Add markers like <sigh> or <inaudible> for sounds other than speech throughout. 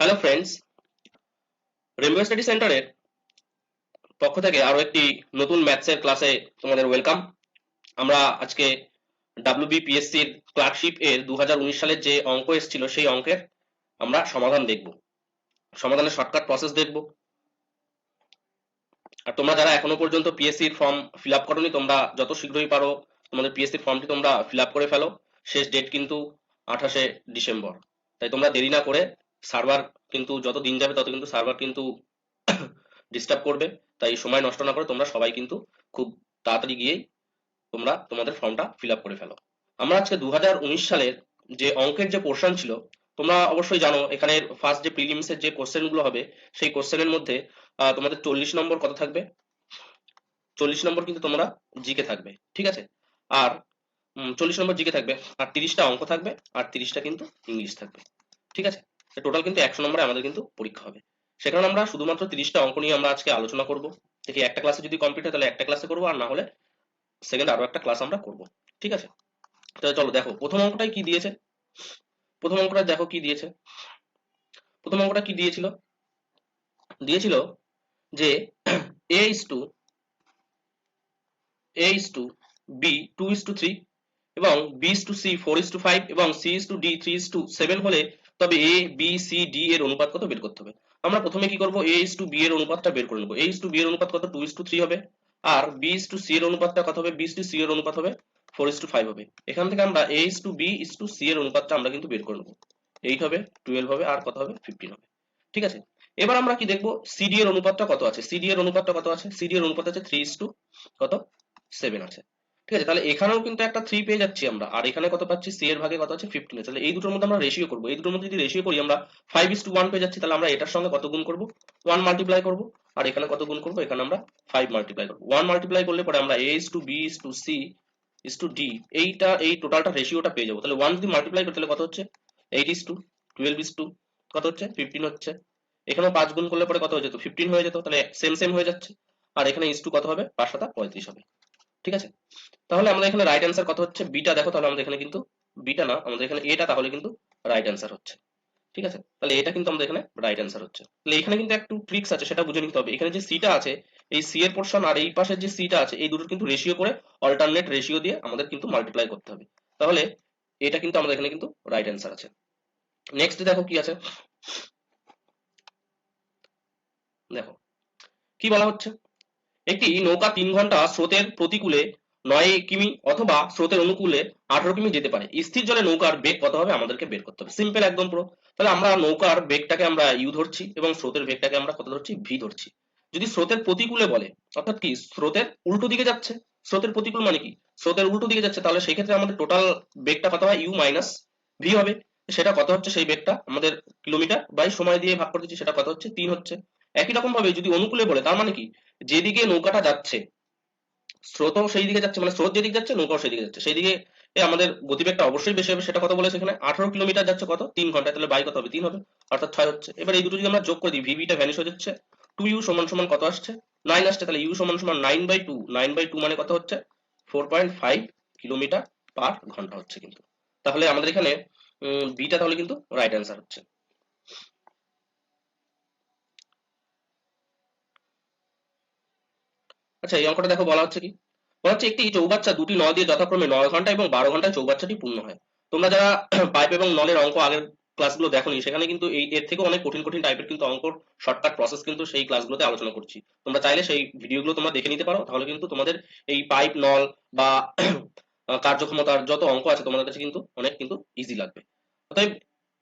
Hello friends railway study সেন্টারের পক্ষ থেকে আরও একটি নতুন ম্যাথসের ক্লাসে তোমাদের ওয়েলকাম আমরা আজকে ডাব্লিউবিপিএসসির ক্লার্কশিপ এর দু সালের যে অঙ্ক এসেছিল, সেই অঙ্কের আমরা সমাধান দেখব। সমাধানের শর্টকাট প্রসেস দেখব। আর তোমরা যারা এখনও পর্যন্ত পিএসসির ফর্ম ফিল আপ করোনি, তোমরা যত শীঘ্রই পারো তোমাদের পিএসসির ফর্মটি তোমরা ফিল আপ করে ফেলো। শেষ ডেট কিন্তু আঠাশে ডিসেম্বর। তাই তোমরা দেরি না করে সার্ভার কিন্তু যত দিন যাবে তত কিন্তু সার্ভার কিন্তু <coughs> ডিস্টার্ব করবে। তাই সময় নষ্ট না করে তোমরা সবাই কিন্তু খুব তাড়াতাড়ি গিয়েই তোমরা তোমাদের ফর্মটা ফিল করে ফেলো। আমরা আজকে দু সালের যে অঙ্কের যে পোর্শন ছিল, তোমরা অবশ্যই জানো এখানে ফার্স্ট যে প্রিলিমসের যে কোশ্চেনগুলো হবে, সেই কোশ্চেনের মধ্যে তোমাদের চল্লিশ নম্বর কত থাকবে? চল্লিশ নম্বর কিন্তু তোমরা জিকে থাকবে, ঠিক আছে? আর চল্লিশ নম্বর জিকে থাকবে আর তিরিশটা অঙ্ক থাকবে আর তিরিশটা কিন্তু ইংলিশ থাকবে, ঠিক আছে? টোটাল কিন্তু একশো নম্বরে আমাদের কিন্তু পরীক্ষা হবে। সেখানে আমরা শুধুমাত্র তিরিশটা অঙ্ক নিয়ে আমরা আজকে আলোচনা করব। দেখি একটা ক্লাসে যদি কমপ্লিট হয় তাহলে একটা ক্লাসে করব, আর না হলে সেকেন্ড আরও একটা ক্লাস আমরা করব। ঠিক আছে? তাহলে চলো দেখো, প্রথম অঙ্কটাই কি দিয়েছে? প্রথম অঙ্কটা দেখো কি দিয়েছে। প্রথম অঙ্কটা কি দিয়েছিল? দিয়েছিল যে A is to A is to B to is to three এবং B is to C four is to five এবং C is to D three is to seven হলে তবে এ বি সি ডি এর অনুপাত কত বের করতে হবে? আমরা প্রথমে কি করব? এ ইস টু বি এর অনুপাতটা বের করে নেব। এ ইস টু বি এর অনুপাত কত? টু ইস টু থ্রি হবে। আর বি ইস টু সি এর অনুপাতটা কত হবে? বি ইস টু সি এর অনুপাত হবে। ফোর ইস টু ফাইভ হবে। এখান থেকে আমরা A is to B is to C এর অনুপাতটা আমরা কিন্তু বের করে নেব। এইট হবে টুয়েলভ হবে, আর কত হবে? ফিফটিন হবে। ঠিক আছে? এবার আমরা কি দেখব? সিডি এর অনুপাতটা কত আছে? সিডি এর অনুপাতটা কত আছে? সিডি এর অনুপাত আছে থ্রি ইস টু কত? সেভেন আছে। ঠিক আছে, তাহলে এখানেও কিন্তু একটা থ্রি পেয়ে যাচ্ছি আমরা। আর এখানে কত পাচ্ছি? সি এর ভাগে কত আছে? ফিফটিন তাহলে এই দুটোর মধ্যে আমরা রেশিও করব। এই দুটোর মধ্যে যদি রেশিও করি, আমরা ফাইভ ইস টু ওয়ান পেয়ে যাচ্ছি, তাহলে আমরা এটার সঙ্গে কত গুণ করব? ওয়ান মাল্টিপ্লাই করব। আর এখানে কত গুণ করব? এখানে আমরা ফাইভ মাল্টিপ্লাই করব। ওয়ান মাল্টিপ্লাই করলে পরে আমরা A is to B is to C is to D এইটা, এই টোটালটা রেশিওটা পেয়ে যাব। তাহলে ওয়ান যদি মাল্টিপ্লাই করি, তাহলে কত হচ্ছে? Eight is to twelve is to কত হচ্ছে? ফিফটিন হচ্ছে। এখানেও পাঁচ গুণ করলে পরে কত হয়ে যেত? ফিফটিন হয়ে যেত। তাহলে সেম সেম হয়ে যাচ্ছে। আর এখানে ইস টু কত হবে? পাঁচ সাতা পঁয়ত্রিশ হবে। ঠিক আছে? তাহলে আমাদের এখানে রাইট অ্যান্সার কত হচ্ছে? বিটা দেখো, তাহলে আমাদের এখানে কিন্তু বিটা না, আমাদের এখানে এটা তাহলে কিন্তু রাইট অ্যান্সার হচ্ছে। ঠিক আছে? তাহলে এটা কিন্তু আমাদের এখানে রাইট অ্যান্সার হচ্ছে। তাহলে এখানে কিন্তু একটু ট্রিক্স আছে, সেটা বুঝে নিতে হবে। এখানে যে সিটা আছে, এই সি এর পোর্শন আর এই পাশের যে সিটা আছে, এই দুটোর কিন্তু রেশিও করে অল্টারনেট রেশিও দিয়ে আমাদের কিন্তু মাল্টিপ্লাই করতে হবে। তাহলে এটা কিন্তু আমাদের এখানে কিন্তু রাইট অ্যান্সার আছে। নেক্সট দেখো কি আছে। দেখো। কি বলা হচ্ছে? একটি নৌকা তিন ঘণ্টা স্রোতের প্রতিকূলে নয় কিমি অথবা স্রোতের অনুকূলে আঠারো কিমি যেতে পারে। স্থির জলে নৌকার বেগ কত হবে আমাদেরকে বের করতে হবে। সিম্পল একদম পুরো। তাহলে আমরা নৌকার বেগটাকে আমরা ইউ ধরছি এবং স্রোতের বেগটাকে আমরা কত ধরছি? ভি ধরছি। যদি স্রোতের প্রতিকূলে বলে, অর্থাৎ কি? স্রোতের উল্টো দিকে যাচ্ছে। স্রোতের প্রতিকূল মানে কি? স্রোতের উল্টো দিকে যাচ্ছে, তাহলে সেই ক্ষেত্রে আমাদের টোটাল বেগটা কত হয়? ইউ মাইনাস ভি হবে। সেটা কত হচ্ছে? সেই বেগটা আমাদের কিলোমিটার বাই সময় দিয়ে ভাগ করে দিচ্ছি, সেটা কত হচ্ছে? তিন হচ্ছে। একই রকম ভাবে যদি অনুকূলে বলে, তার মানে কি? যেদিকে নৌকাটা যাচ্ছে, স্রোতও সেই দিকে যাচ্ছে মানে স্রোত যেদিকে যাচ্ছে, নৌকাও সেই দিকে যাচ্ছে। সেই দিকে আমাদের গতিবেগটা অবশ্যই বেশি হবে, সেটা কত বলেছে এখানে। আঠারো কিলোমিটার যাচ্ছে কত? তিন ঘণ্টা তাহলে বাই কত হবে? তিন হবে, অর্থাৎ ছয় হচ্ছে। এবার এই দুটো যদি আমরা যোগ করে দিই ভিভিটা ভ্যানিশ হয়ে যাচ্ছে টু ইউ সমান সমান কত আসছে? নাইন আসছে, তাহলে ইউ সমান সমান nine by two nine by two মানে কত হচ্ছে? Four point five kilometre per ঘণ্টা হচ্ছে কিন্তু। তাহলে আমাদের এখানে বিটা তাহলে কিন্তু রাইট অ্যান্সার হচ্ছে। আচ্ছা এই অঙ্কটা দেখো বলা হচ্ছে কি? বলা হচ্ছে একটি চৌবাচ্চা দুটি নল দিয়ে যথাক্রমে নয় ঘণ্টা এবং বারো ঘন্টায় চৌবাচ্চাটি পূর্ণ হয়। তোমরা যারা <clears throat> পাইপ এবং নলের অঙ্ক আগের ক্লাসগুলো দেখোনি, সেখানে কিন্তু এই, এর থেকে অনেক কঠিন কঠিন টাইপের কিন্তু অঙ্ক শর্টকাট প্রসেস কিন্তু সেই ক্লাসগুলোতে আলোচনা করছি। তোমরা চাইলে সেই ভিডিওগুলো তোমরা দেখে নিতে পারো, তাহলে কিন্তু তোমাদের এই পাইপ নল বা <clears throat> কার্যক্ষমতার যত অঙ্ক আছে তোমাদের কাছে কিন্তু অনেক কিন্তু ইজি লাগবে। অতএব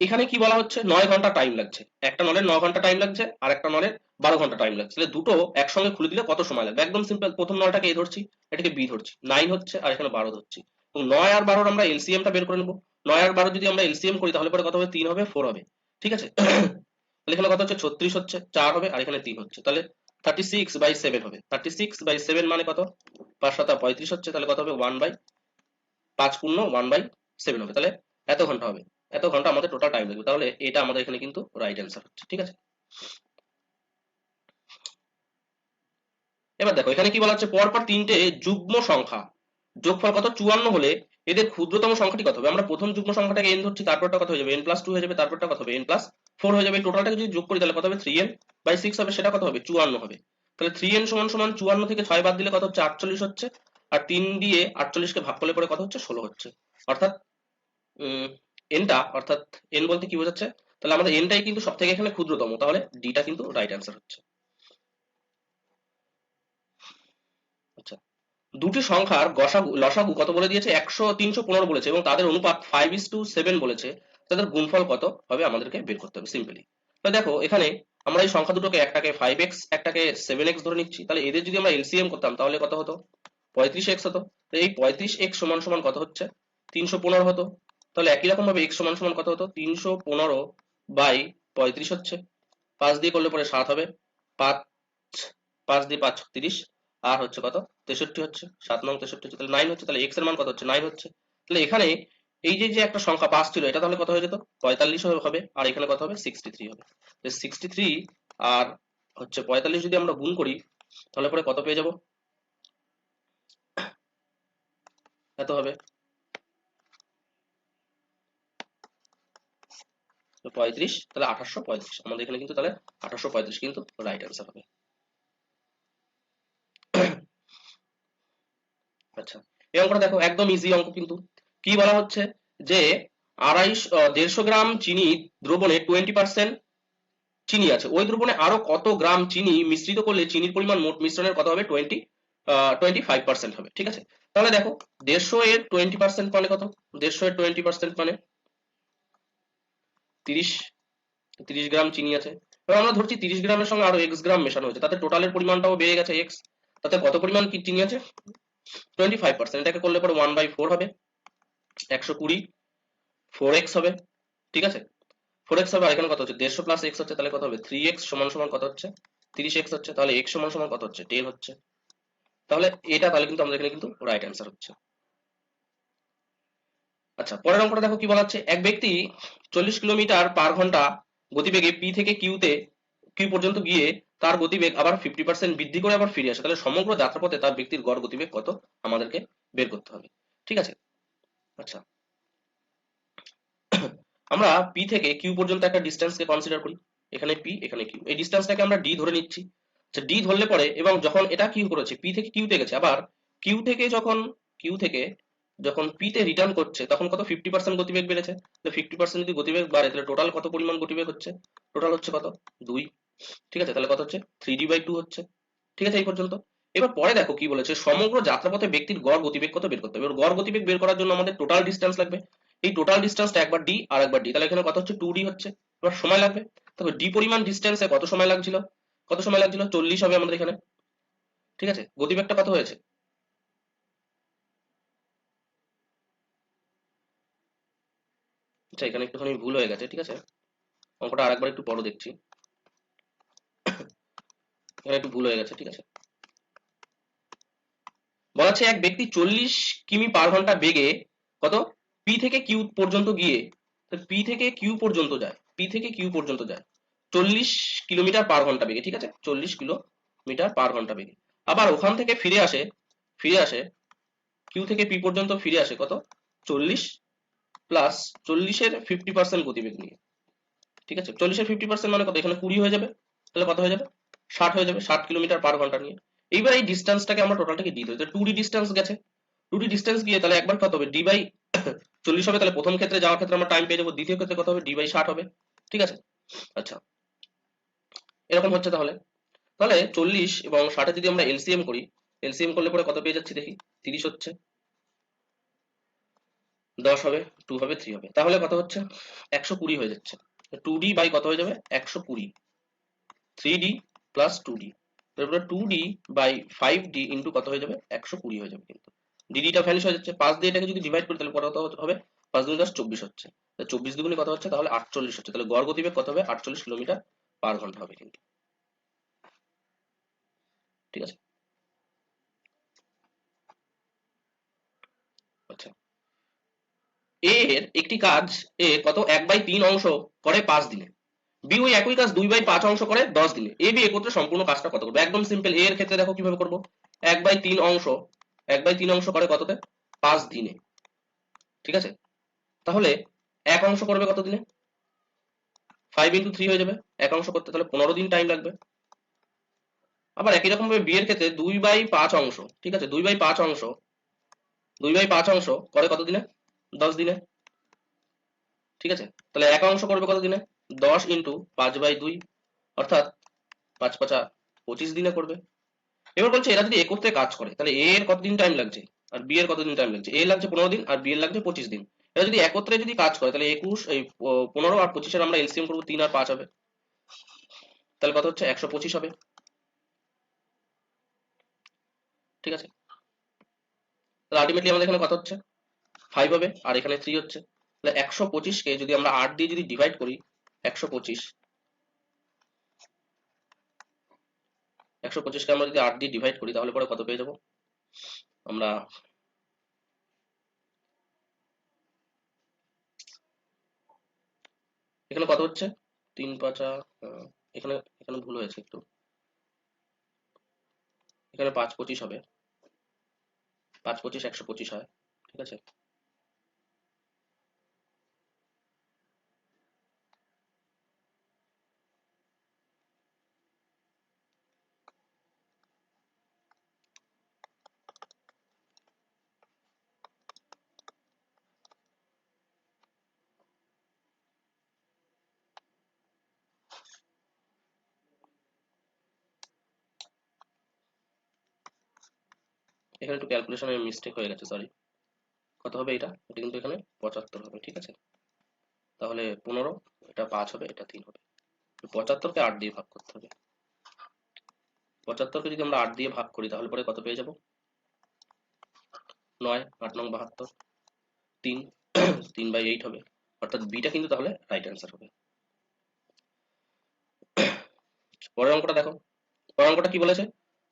এখানে কি বলা হচ্ছে? নয় ঘণ্টা টাইম লাগছে। একটা নলের ন ঘণ্টা টাইম লাগছে আর একটা নলের বারো ঘণ্টা টাইম লাগছে। তাহলে দুটো একসঙ্গে খুলে দিলে কত সময় লাগবে? একদম সিম্পল প্রথম নয়টাকে এ ধরছি, এটাকে বি ধরছি। নাইন হচ্ছে আর এখানে বারো ধরছি। এবং নয় আর বারোর আমরা এলসিএমটা বের করে নেব। নয় আর বারো যদি আমরা এলসিএম করি, তাহলে পরে কত হবে? তিন হবে ফোর হবে। ঠিক আছে? <clears throat> তাহলে এখানে কত হচ্ছে? ছত্রিশ হচ্ছে, চার হবে, আর এখানে তিন হচ্ছে। তাহলে থার্টি সিক্স বাই সেভেন হবে। থার্টি সিক্স বাই সেভেন মানে কত? পাঁচ সাতা পঁয়ত্রিশ হচ্ছে, তাহলে কত হবে? ওয়ান বাই পাঁচ পূর্ণ ওয়ান বাই সেভেন হবে। তাহলে এত ঘণ্টা হবে। এত ঘণ্টা আমাদের টোটাল টাইম লাগবে। তাহলে এটা আমাদের এখানে কিন্তু রাইট অ্যান্সার হচ্ছে। ঠিক আছে? এবার দেখো, এখানে কি বলা হচ্ছে? পরপর তিনটে যুগ্ম সংখ্যা। যোগফল কত? চুয়ান্ন হলে এদের ক্ষুদ্রতম সংখ্যাটি কত হবে? আমরা প্রথম যুগ্ম সংখ্যাটাকে এন ধরছি, তারপরটা কত হয়ে যাবে? এন প্লাস টু হয়ে যাবে, তারপরটা কত হবে? এন প্লাস ফোর হয়ে যাবে। টোটালটাকে যদি যোগ করি, তাহলে কত হবে? থ্রি এন বাই সিক্স হবে, সেটা কত হবে? চুয়ান্ন হবে। তাহলে থ্রি এন সমান সমান চুয়ান্ন থেকে ছয় বাদ দিলে কত হচ্ছে? আটচল্লিশ হচ্ছে। আর তিন দিয়ে আটচল্লিশকে ভাগ করলে পরে কত হচ্ছে? ষোলো হচ্ছে। অর্থাৎ এনটা অর্থাৎ এন বলতে কি বোঝাচ্ছে? তাহলে আমাদের এনটাই কিন্তু সব থেকে এখানে ক্ষুদ্রতম। তাহলে ডিটা কিন্তু রাইট অ্যান্সার হচ্ছে আচ্ছা দুটি সংখ্যার গসাগু, লসাগু কত বলে দিয়েছে? একশো, তিনশো পনেরো বলেছে এবং তাদের অনুপাত ফাইভ ইস টু সেভেন বলেছে। তাদের গুণফল কত? হবে আমাদেরকে বের করতে হবে সিম্পলি তো দেখো, এখানে আমরা এই সংখ্যা দুটোকে একটাকে ফাইভ এক্স একটাকে সেভেন এক্স ধরে নিচ্ছি। তাহলে এদের যদি আমরা এলসিএম করতাম, তাহলে কত হতো? পঁয়ত্রিশ এক্স হতো। তো এই পঁয়ত্রিশ এক্স সমান সমান কত হচ্ছে? তিনশো পনেরো হতো। তাহলে একই রকম ভাবে এক্স সমান সমান কত হতো? তিনশো পনেরো বাই পঁয়ত্রিশ হচ্ছে। পাঁচ দিয়ে করলে পরে সাত হবে। পাঁচ পাঁচ দিয়ে পাঁচ, তিরিশ। আর হচ্ছে কত? তেষট্টি হচ্ছে। সাত নং তেষট্টি হচ্ছে। তাহলে নাইন হচ্ছে, তাহলে এক্সের মান কত হচ্ছে? নাইন হচ্ছে। তাহলে এখানে এই যে যে একটা সংখ্যা পাঁচ ছিল, এটা তাহলে কত হয়ে যেত? পঁয়তাল্লিশ হবে। আর এখানে কত হবে? সিক্সটি থ্রি হবে। সিক্সটি থ্রি আর হচ্ছে পঁয়তাল্লিশ যদি আমরা গুণ করি, তাহলে পরে কত পেয়ে যাব? এত হবে। পঁয়ত্রিশ, তাহলে আঠাশশো পঁয়ত্রিশ। আমাদের এখানে কিন্তু তাহলে আঠাশশো পঁয়ত্রিশ কিন্তু রাইট অ্যান্সার হবে। আচ্ছা এই অঙ্কটা দেখো, একদম ইজি অঙ্ক কিন্তু। কি বলা হচ্ছে? যে দেড়শো গ্রাম চিনি দ্রবণে টোয়েন্টি পার্সেন্ট চিনি আছে। ওই দ্রবণে আরও কত গ্রাম চিনি মিশ্রিত করলে চিনির পরিমাণ মোট মিশ্রণের কত হবে টোয়েন্টি টোয়েন্টি ফাইভ পার্সেন্ট হবে, ঠিক আছে? তাহলে দেখো, দেড়শো এর টোয়েন্টি পার্সেন্ট মানে কত? দেড়শো এর টোয়েন্টি পার্সেন্ট মানে তিরিশ তিরিশ গ্রাম চিনি আছে। এবার আমরা ধরছি তিরিশ গ্রামের সঙ্গে আরও এক্স গ্রাম মেশানো হয়েছে, তাতে টোটালের পরিমাণটাও বেড়ে গেছে এক্স তাতে কত পরিমাণ চিনি আছে? টোয়েন্টি ফাইভ পার্সেন্ট এটাকে করলে পরে ওয়ান বাই ফোর হবে। একশো কুড়ি। ফোর এক্স হবে। ঠিক আছে? ফোর এক্স হবে আর এখানে কত হচ্ছে? দেড়শো প্লাস এক্স হচ্ছে, তাহলে কত হবে? থ্রি এক্স সমান সমান কত হচ্ছে? তিরিশ এক্স হচ্ছে, তাহলে এক্স সমান সমান কত হচ্ছে? টেন হচ্ছে। তাহলে এটা তাহলে কিন্তু আমাদের এখানে কিন্তু রাইট অ্যান্সার হচ্ছে। আচ্ছা পরের অঙ্কটা দেখো কি বলা হচ্ছে? এক ব্যক্তি চল্লিশ কিলোমিটার পার ঘণ্টা গতিবেগে পি থেকে কিউতে কিউ পর্যন্ত গিয়ে তার গতিবেগ আবার ফিফটি পার্সেন্ট বৃদ্ধি করে আবার ফিরে আসে। তাহলে সমগ্র যাত্রাপথে তার ব্যক্তির গড় গতিবেগ কত? আমাদেরকে বের করতে হবে। ঠিক আছে? আচ্ছা। আমরা পি থেকে কিউ পর্যন্ত একটা ডিস্টেন্সকে কনসিডার করি। এখানে পি এখানে কিউ এই ডিস্টেন্সটাকে আমরা ডি ধরে নিচ্ছি। আচ্ছা ডি ধরলে পরে এবং যখন এটা কিউ করেছে পি থেকে কিউতে গেছে, আবার কিউ থেকে যখন কিউ থেকে যখন পি তে রিটার্ন করছে, তখন কত? ফিফটি পার্সেন্ট গতিবেগ বেড়েছে। তো ফিফটি পার্সেন্ট যদি গতিবেগ বাড়ে, তাহলে টোটাল কত পরিমাণ গতিবেগ হচ্ছে? টোটাল হচ্ছে কত? দুই। ঠিক আছে? তাহলে কত হচ্ছে? থ্রি ডি বাই টু হচ্ছে। ঠিক আছে এই পর্যন্ত? এবার পরে দেখো কি বলেছে। সমগ্র যাত্রাপথে ব্যক্তির গড় গতিবেগ কত বের করতে হবে? এবার গড় গতিবেগ বের করার জন্য আমাদের টোটাল ডিস্টেন্স লাগবে। এই টোটাল ডিস্টেন্সটা একবার ডি আর একবার ডি তাহলে এখানে কত হচ্ছে? টু ডি হচ্ছে। এবার সময় লাগবে। তবে ডি পরিমাণ ডিস্টেন্সে কত সময় লাগছিল? কত সময় লাগছিল? চল্লিশ হবে আমাদের এখানে। ঠিক আছে? গতিবেগটা কত হয়েছে? আচ্ছা এখানে একটুখানি ভুল হয়ে গেছে। ঠিক আছে? অঙ্কটা আরেকবার একটু বড় দেখছি। একটু ভুল হয়ে গেছে, ঠিক আছে। বলা হচ্ছে এক ব্যক্তি চল্লিশ কিমি পার ঘণ্টা বেগে কত? পি থেকে কিউ পর্যন্ত গিয়ে পি থেকে কিউ পর্যন্ত যায় পি থেকে কিউ পর্যন্ত যায়। চল্লিশ কিলোমিটার পার ঘণ্টা বেগে, ঠিক আছে? চল্লিশ কিলোমিটার পার ঘণ্টা বেগে। আবার ওখান থেকে ফিরে আসে ফিরে আসে কিউ থেকে পি পর্যন্ত ফিরে আসে কত? চল্লিশ প্লাস চল্লিশের ফিফটি পার্সেন্ট গতিবেগ নিয়ে। ঠিক আছে? চল্লিশের ফিফটি পার্সেন্ট মানে কত? এখানে কুড়ি হয়ে যাবে। তাহলে কত হয়ে যাবে? ষাট হয়ে যাবে, ষাট কিলোমিটার পার ঘণ্টা নিয়ে। এইবার এই ডিস্টেন্সটাকে আমরা টোটালটাকে দিয়ে দেবো। টু ডি ডিস্টেন্স গেছে। টু ডি ডিস্টেন্স গিয়ে তাহলে একবার কত হবে? ডি বাই চল্লিশ হবে, তাহলে প্রথম ক্ষেত্রে যাওয়ার ক্ষেত্রে আমরা টাইম পেয়ে যাব। দ্বিতীয় ক্ষেত্রে কত হবে? ডি বাই ষাট হবে। ঠিক আছে? আচ্ছা। এরকম হচ্ছে তাহলে। তাহলে চল্লিশ এবং ষাটে যদি আমরা এলসিএম করি এলসিএম করলে পরে কত পেয়ে যাচ্ছি দেখি? তিরিশ হচ্ছে। দশ হবে টু হবে থ্রি হবে। তাহলে কত হচ্ছে? একশো কুড়ি হয়ে যাচ্ছে। টু ডি বাই কত হয়ে যাবে? একশো কুড়ি। Three D plus two D তারপরে two D by five D into কত হয়ে যাবে? একশো কুড়ি হয়ে যাবে কিন্তু। ডিডিটা ভ্যানিশ হয়ে যাচ্ছে। পাঁচ দিয়ে এটাকে যদি ডিভাইড করি, তাহলে কত হবে? পাঁচ দুই দশ চব্বিশ হচ্ছে। চব্বিশ দুগুণে কত হচ্ছে? তাহলে আটচল্লিশ হচ্ছে। তাহলে গড় গতিবেগ কত হবে? আটচল্লিশ কিলোমিটার পার ঘণ্টা হবে কিন্তু। ঠিক আছে? আচ্ছা। এর একটি কাজ এ কত? এক বাই তিন অংশ করে পাঁচ দিনে। বি ওই একই কাজ দুই বাই পাঁচ অংশ করে দশ দিনে এ বি একত্রে সম্পূর্ণ কাজটা কত করবে? একদম সিম্পল এর ক্ষেত্রে দেখো কীভাবে করব? এক বাই তিন অংশ, এক বাই তিন অংশ করে কততে? পাঁচ দিনে। ঠিক আছে? তাহলে এক অংশ করবে কত দিনে? ফাইভ ইন্টু থ্রি হয়ে যাবে। এক অংশ করতে তাহলে পনেরো দিন টাইম লাগবে। আবার একই রকম ভাবে বিয়ের ক্ষেত্রে দুই বাই পাঁচ অংশ, ঠিক আছে? দুই বাই পাঁচ অংশ, দুই বাই পাঁচ অংশ করে কত দিনে? দশ দিনে। ঠিক আছে? তাহলে এক অংশ করবে কত দিনে? দশ ইন্টু পাঁচ বাই দুই, অর্থাৎ পাঁচ পাঁচা পঁচিশ দিনে করবে। এবার বলছে এরা যদি এ করতে কাজ করে, তাহলে এ এর কতদিন টাইম লাগছে? আর বি এর কতদিন টাইম লাগছে? এ লাগছে পনেরো দিন, আর বি এর লাগছে পঁচিশ দিন। এরা যদি একত্রে যদি কাজ করে, তাহলে একুশ, এই পনেরো আর পঁচিশের আমরা এলসিএম করব, তিন আর পাঁচ হবে। তাহলে কত হচ্ছে? একশো পঁচিশ হবে। ঠিক আছে? তাহলে আলটিমেটলি আমাদের এখানে কত হচ্ছে? ফাইভ হবে, আর এখানে থ্রি হচ্ছে। তাহলে একশো পঁচিশকে যদি আমরা আট দিয়ে যদি ডিভাইড করি একশো পঁচিশ। একশো আমরা যদি আট দিয়ে ডিভাইড করি, তাহলে পরে কত পেয়ে যাব? আমরা এখানে কত হচ্ছে? তিন পাঁচা এখানে এখানে ভুল হয়েছে একটু। এখানে পাঁচ পঁচিশ হবে। পাঁচ পঁচিশ, একশো পঁচিশ হয়, ঠিক আছে? এখানে একটু ক্যালকুলেশনে মিস্টেক হয়ে গেছে সরি কত হবে এটা? এটা কিন্তু এখানে পঁচাত্তর হবে, ঠিক আছে? তাহলে পনেরো, এটা পাঁচ হবে, এটা তিন হবে। পঁচাত্তরকে আট দিয়ে ভাগ করতে হবে। পঁচাত্তরকে যদি আমরা আট দিয়ে ভাগ করি, তাহলে পরে কত পেয়ে যাব? নয়, আট নং বাহাত্তর, তিন তিন বাই এইট হবে। অর্থাৎ বিটা কিন্তু তাহলে রাইট অ্যান্সার হবে। পরের অঙ্কটা দেখো। পরের অঙ্কটা কি বলেছে?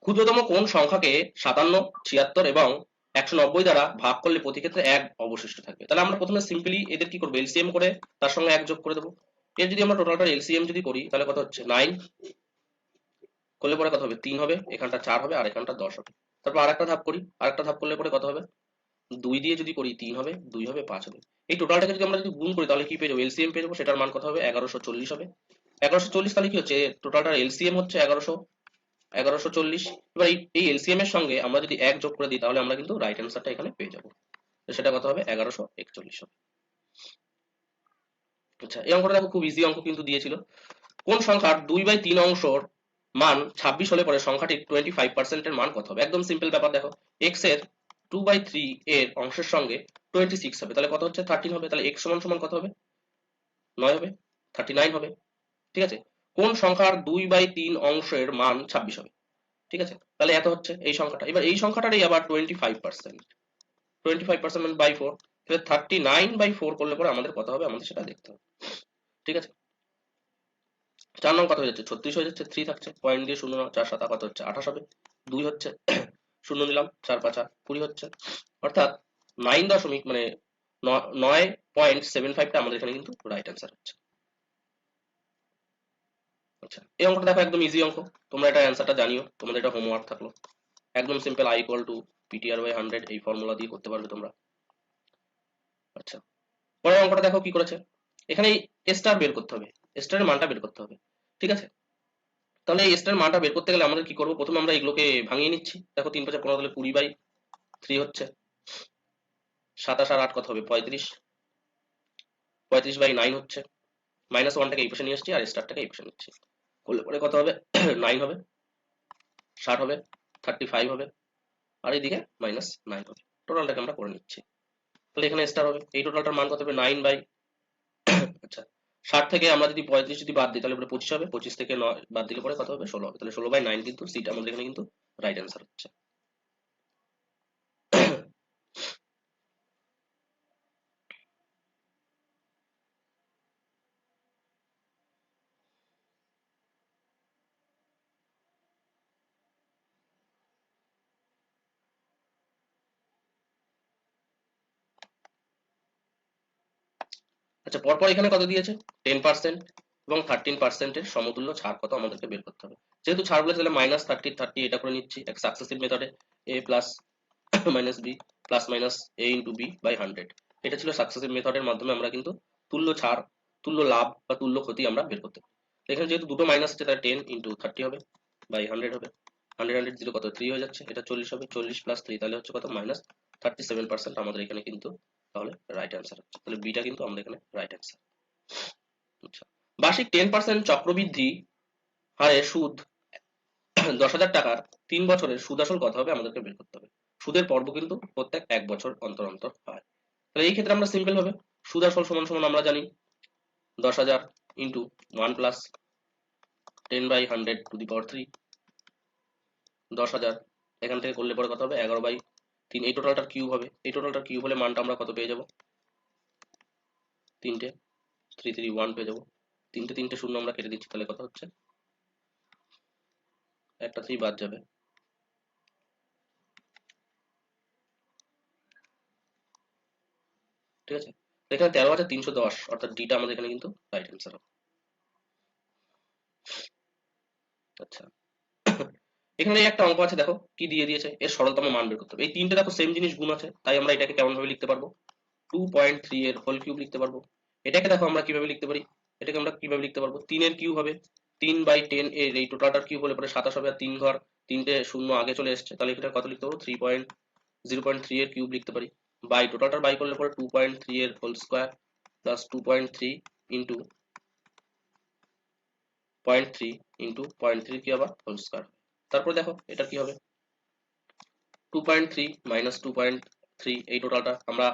ক্ষুদ্রতম কোন সংখ্যাকে সাতান্ন, ছিয়াত্তর এবং একশো নব্বই দ্বারা ভাগ করলে প্রতি ক্ষেত্রে এক অবশিষ্ট থাকবে তাহলে আমরা প্রথমে সিম্পলি এদের কি করব? এলসিএম করে তার সঙ্গে এক যোগ করে দেবো। এর যদি আমরা টোটালটা এলসিএম যদি করি, তাহলে কত হচ্ছে? নাইন করলে পরে কত হবে? তিন হবে। এখানটা চার হবে, আর এখানটা দশ হবে। তারপর আরেকটা ধাপ করি। আরেকটা ধাপ করলে পরে কত হবে? দুই দিয়ে যদি করি, তিন হবে, দুই হবে, পাঁচ হবে। এই টোটালটাকে যদি আমরা যদি গুণ করি, তাহলে কি পেয়ে যাব? এলসিএম পেয়ে যাব। সেটার মান কত হবে? এগারোশো চল্লিশ হবে। এগারোশো চল্লিশ তাহলে কি হচ্ছে? টোটালটার এলসিএম হচ্ছে এগারোশো। এগারোশো চল্লিশ। এবার এই এলসিএম এর সঙ্গে আমরা যদি এক যোগ করে দিই, তাহলে আমরা কিন্তু রাইট অ্যান্সারটা এখানে পেয়ে যাব। সেটা কত হবে? এগারোশো একচল্লিশ হবে। আচ্ছা এই অঙ্কটা দেখো খুব ইজি অঙ্ক কিন্তু দিয়েছিল। কোন সংখ্যার দুই বাই তিন অংশর মান ছাব্বিশ হলে পরে সংখ্যাটির টোয়েন্টি ফাইভ পার্সেন্টের মান কত হবে? একদম সিম্পল ব্যাপার দেখো। এক্সের টু বাই থ্রি এর অংশের সঙ্গে টোয়েন্টি সিক্স হবে। তাহলে কত হচ্ছে? থার্টিন হবে। তাহলে এক্স সমান সমান কত হবে? নয় হবে। থার্টি নাইন হবে। ঠিক আছে? কোন সংখ্যার দুই বাই তিন অংশের মান ছাব্বিশ হবে। ঠিক আছে? তাহলে এত হচ্ছে এই সংখ্যাটা। এবার এই সংখ্যাটারই আবার twenty five percent twenty five percent মানে বাই ফোর তাহলে থার্টি নাইন বাই ফোর করলে পরে আমাদের কত হবে? আমাদের সেটা দেখতে হবে। ঠিক আছে? চার নং কত হয়ে যাচ্ছে? ছত্রিশ হয়ে যাচ্ছে থ্রি থাকছে। পয়েন্ট দিয়ে শূন্য নাও, চার সাতা কত হচ্ছে? আঠাশ হবে। দুই হচ্ছে <clears throat> শূন্য নিলাম চার পাঁচা কুড়ি হচ্ছে। অর্থাৎ নাইন দশমিক মানে নয় পয়েন্ট সেভেন ফাইভটা আমাদের এখানে কিন্তু রাইট অ্যান্সার হচ্ছে। আচ্ছা এই অঙ্কটা দেখো একদম ইজি অঙ্ক। তোমরা এটা অ্যান্সারটা জানিও। তোমাদের এটা হোমওয়ার্ক থাকল। একদম simple I equal to PTR by hundred এই ফর্মুলা দিয়ে করতে পারবে তোমরা। আচ্ছা। পরের অঙ্কটা দেখো কি করেছে। এখানে স্টার বের করতে হবে। স্টারের মানটা বের করতে হবে। ঠিক আছে? তাহলে এই স্টারের মানটা বের করতে গেলে আমাদের কি করব? প্রথমে আমরা এগুলোকে ভাঙিয়ে নিচ্ছি। দেখো তিন পাঁচে পনেরো তাহলে কুড়ি বাই থ্রি হচ্ছে। সাতাশ আর আট কত হবে? পঁয়ত্রিশ। পঁয়ত্রিশ বাই নাইন হচ্ছে। মাইনাস ওয়ানটাকে এই পাশে নিয়ে আসছি আর স্টারটাকে এই পাশে নিচ্ছি। করলে পরে কত হবে? <clears throat> নাইন হবে, ষাট হবে থার্টি ফাইভ হবে, আর এইদিকে মাইনাস নাইন হবে। টোটালটাকে আমরা করে নিচ্ছি। তাহলে এখানে স্টার হবে। এই টোটালটার মান কত হবে? নাইন বাই <clears throat> আচ্ছা ষাট থেকে আমরা যদি পঁয়ত্রিশ যদি বাদ দিই, তাহলে পরে পঁচিশ হবে। পঁচিশ থেকে নয় বাদ দিলে পরে কত হবে? ষোলো হবে। তাহলে ষোলো বাই নাইন কিন্তু সিট আমাদের এখানে কিন্তু রাইট অ্যান্সার হচ্ছে। আচ্ছা পরপর এখানে কত দিয়েছে? টেন পার্সেন্ট এবং থার্টিন পার্সেন্টের সমতুল্য ছাড় কত আমাদেরকে বের করতে হবে? যেহেতু ছাড় বলেছে, তাহলে মাইনাস থার্টি থার্টি এটা করে নিচ্ছি, এক সাকসেসিভ মেথডে A plus minus B plus minus A into B by hundred এটা ছিল সাকসেসিভ মেথডের মাধ্যমে আমরা কিন্তু তুল্য ছাড়, তুল্য লাভ বা তুল্য ক্ষতি আমরা বের করতে পারি। এখানে যেহেতু দুটো মাইনাস আছে, তাহলে টেন ইন্টু থার্টি হবে বাই হান্ড্রেড হবে। হান্ড্রেড হান্ড্রেড জিরো কত? থ্রি হয়ে যাচ্ছে, এটা চল্লিশ হবে, চল্লিশ প্লাস থ্রি তাহলে হচ্ছে কত? মাইনাস থার্টি সেভেন পার্সেন্ট আমাদের এখানে কিন্তু তাহলে রাইট অ্যান্সার তাহলে বিটা কিন্তু আমাদের এখানে রাইট অ্যান্সার আচ্ছা। বার্ষিক টেন পার্সেন্ট চক্রবৃদ্ধি হারে সুদ দশ হাজার টাকার তিন বছরের সুদ আসল কত হবে, আমাদেরকে বের করতে হবে। সুদের পর্ব কিন্তু প্রত্যেক এক বছর অন্তর অন্তর হয়। তাহলে এই ক্ষেত্রে আমরা সিম্পল হবে সুদ আসল সমান সমান আমরা জানি। দশ হাজার into one plus ten by hundred to the power three দশ হাজার এখান থেকে করলে পরে কত হবে? এগারো বাই তিন, এই টোটালটার কিউব হবে। এই টোটালটার কিউব হলে মানটা আমরা কত পেয়ে যাব? তিনটে থ্রি থ্রি ওয়ান পেয়ে যাব। তিনটে তিনটে, শূন্য আমরা কেটে দিচ্ছি, তাহলে কত হচ্ছে? একটা থ্রি বাদ যাবে। ঠিক আছে? এখানে তেরো হাজার তিনশো দশ। অর্থাৎ ডিটা আমাদের এখানে কিন্তু রাইট অ্যান্সার হবে। আচ্ছা। এখানে একটা অঙ্ক আছে, দেখো, কি দিয়ে দিয়েছে? এর সরলতম মান বের করতে হবে। এই তিনটে, দেখো সেম জিনিস গুণ আছে, তাই আমরা এটাকে কেমন ভাবে লিখতে পারব? টু পয়েন্ট থ্রি এর হোল কিউব লিখতে পারব। এটাকে, দেখো, আমরা কীভাবে লিখতে পারি? এটাকে আমরা কীভাবে লিখতে পারব? তিনের কিউব হবে। তিন বাই টেন এর এই টোটালটার কিউব হলে পরে সাতাশ হবে, আর তিন ঘর তিনটে শূন্য আগে চলে এসছে। তাহলে এটা কত লিখতে পারব? Three point zero point three এর কিউব লিখতে পারি। বাই টোটালটার বাই করলে পরে টু পয়েন্ট থ্রি এর whole square plus two point three into point three into point three কি আবার? হোল স্কোয়ার তারপর দেখো, এটা কি হবে? Two point three minus two point three এই টোটালটা আমরা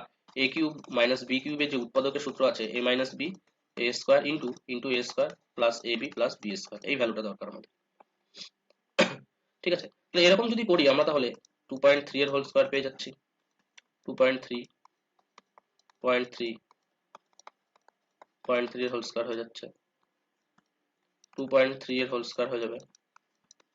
এ কিউব মাইনাস বি কিউবের যে উৎপাদকের সূত্র আছে A minus B A square into into A square plus A B plus B square এই ভ্যালুটা দরকার আমাদের। ঠিক আছে? তাহলে এরকম যদি করি, আমরা তাহলে টু পয়েন্ট থ্রি এর হোল স্কোয়ার পেয়ে যাচ্ছি। Two point three point three point three এর হোল স্কোয়ার হয়ে যাচ্ছে। টু পয়েন্ট থ্রি এর হোল স্কোয়ার হয়ে যাবে।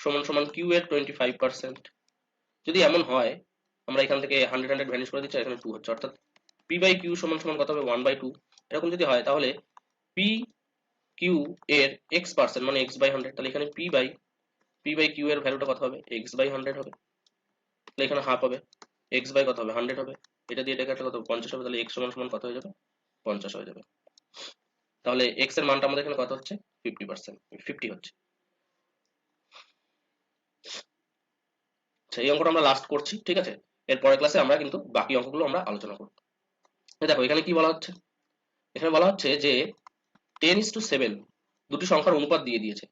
সমান সমান কিউ এর টোয়েন্টি ফাইভ পার্সেন্ট যদি এমন হয়, আমরা এখান থেকে হান্ড্রেড হান্ড্রেড ভ্যানিশ করে দিচ্ছি এখানে টু হচ্ছে। অর্থাৎ পি বাই কিউ সমান সমান কত হবে? ওয়ান বাই টু এরকম যদি হয়, তাহলে পি কিউ এর এক্স পার্সেন্ট মানে এক্স বাই হান্ড্রেড তাহলে এখানে P by P by Q এর ভ্যালুটা কত হবে? এক্স বাই হান্ড্রেড হবে। তাহলে এখানে হাফ হবে। এক্স বাই কত হবে? হান্ড্রেড হবে। এটা দিয়ে এটাকে একটা কত পঞ্চাশ হবে। তাহলে এক্স সমান সমান কত হয়ে যাবে? পঞ্চাশ হয়ে যাবে। তাহলে এক্সের মানটা আমাদের এখানে কত হচ্ছে? ফিফটি পার্সেন্ট ফিফটি হচ্ছে। এই অঙ্কটা আমরা লাস্ট করছি, ঠিক আছে? এর পরের ক্লাসে আমরা কিন্তু বাকি অঙ্কগুলো আমরা আলোচনা করব। দেখো, এখানে কি বলা হচ্ছে? এখানে বলা হচ্ছে যে টেন ইস টু সেভেন দুটি সংখ্যার অনুপাত দিয়ে দিয়েছে,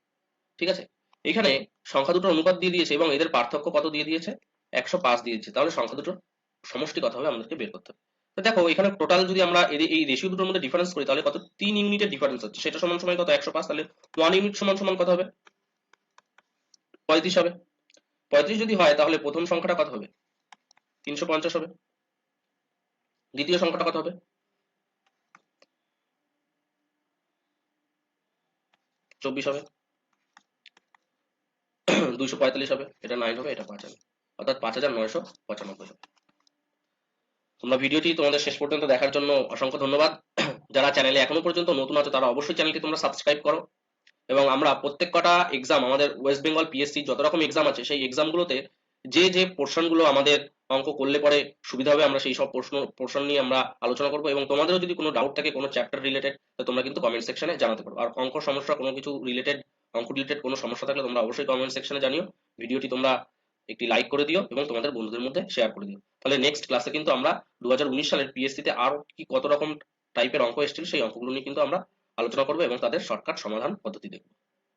ঠিক আছে? এখানে সংখ্যা দুটোর অনুপাত দিয়ে দিয়েছে এবং এদের পার্থক্য কত দিয়ে দিয়েছে? একশো পাঁচ দিয়ে দিয়েছে। তাহলে সংখ্যা দুটোর সমষ্টি কত হবে আমাদেরকে বের করতে হবে। তো দেখো, এখানে টোটাল যদি আমরা এই রেশিও দুটোর মধ্যে ডিফারেন্স করি, তাহলে কত? তিন ইউনিটের ডিফারেন্স হচ্ছে। সেটা সমান সময় কত? একশো পাঁচ, তাহলে ওয়ান ইউনিট সমান সমান কত হবে? পঁয়ত্রিশ হবে। পঁয়ত্রিশ যদি হয়, তাহলে প্রথম সংখ্যাটা কত হবে? তিনশো পঞ্চাশ হবে। দ্বিতীয় সংখ্যাটা কত হবে? চব্বিশ হবে। দুইশো পঁয়তাল্লিশ হবে। এটা নাইন হবে, এটা পাঁচ হবে। অর্থাৎ পাঁচ হাজার নয়শো পঁচানব্বই হবে। তোমরা ভিডিওটি তোমাদের শেষ পর্যন্ত দেখার জন্য অসংখ্য ধন্যবাদ। যারা চ্যানেলে এখনও পর্যন্ত নতুন আছো, তারা অবশ্যই চ্যানেলটি তোমরা সাবস্ক্রাইব করো। এবং আমরা প্রত্যেক কটা এক্সাম আমাদের ওয়েস্ট বেঙ্গল পিএসসি যত রকম এক্সাম আছে, সেই এক্সামগুলোতে যে যে পোর্শনগুলো আমাদের অঙ্ক করলে পরে সুবিধা হবে, আমরা সেই সব প্রশ্ন পোর্শন নিয়ে আমরা আলোচনা করব। এবং তোমাদেরও যদি কোনো ডাউট থাকে, কোনো চ্যাপ্টার রিলেটেড তো তোমরা কিন্তু কমেন্ট সেকশনে জানাতে পারো। আর অঙ্ক সমস্যা, কোনো কিছু রিলেটেড অঙ্ক রিলেটেড কোনো সমস্যা থাকলে তোমরা অবশ্যই কমেন্ট সেকশনে জানিও। ভিডিওটি তোমরা একটি লাইক করে দিও এবং তোমাদের বন্ধুদের মধ্যে শেয়ার করে দিও। তাহলে নেক্সট ক্লাসে কিন্তু আমরা দু হাজার উনিশ সালের পিএসসিতে আর কি কত রকম টাইপের অঙ্ক এসেছিল, সেই অঙ্কগুলো নিয়ে কিন্তু আমরা আলোচনা করব এবং তাদের শর্টকাট সমাধান পদ্ধতি দেখব।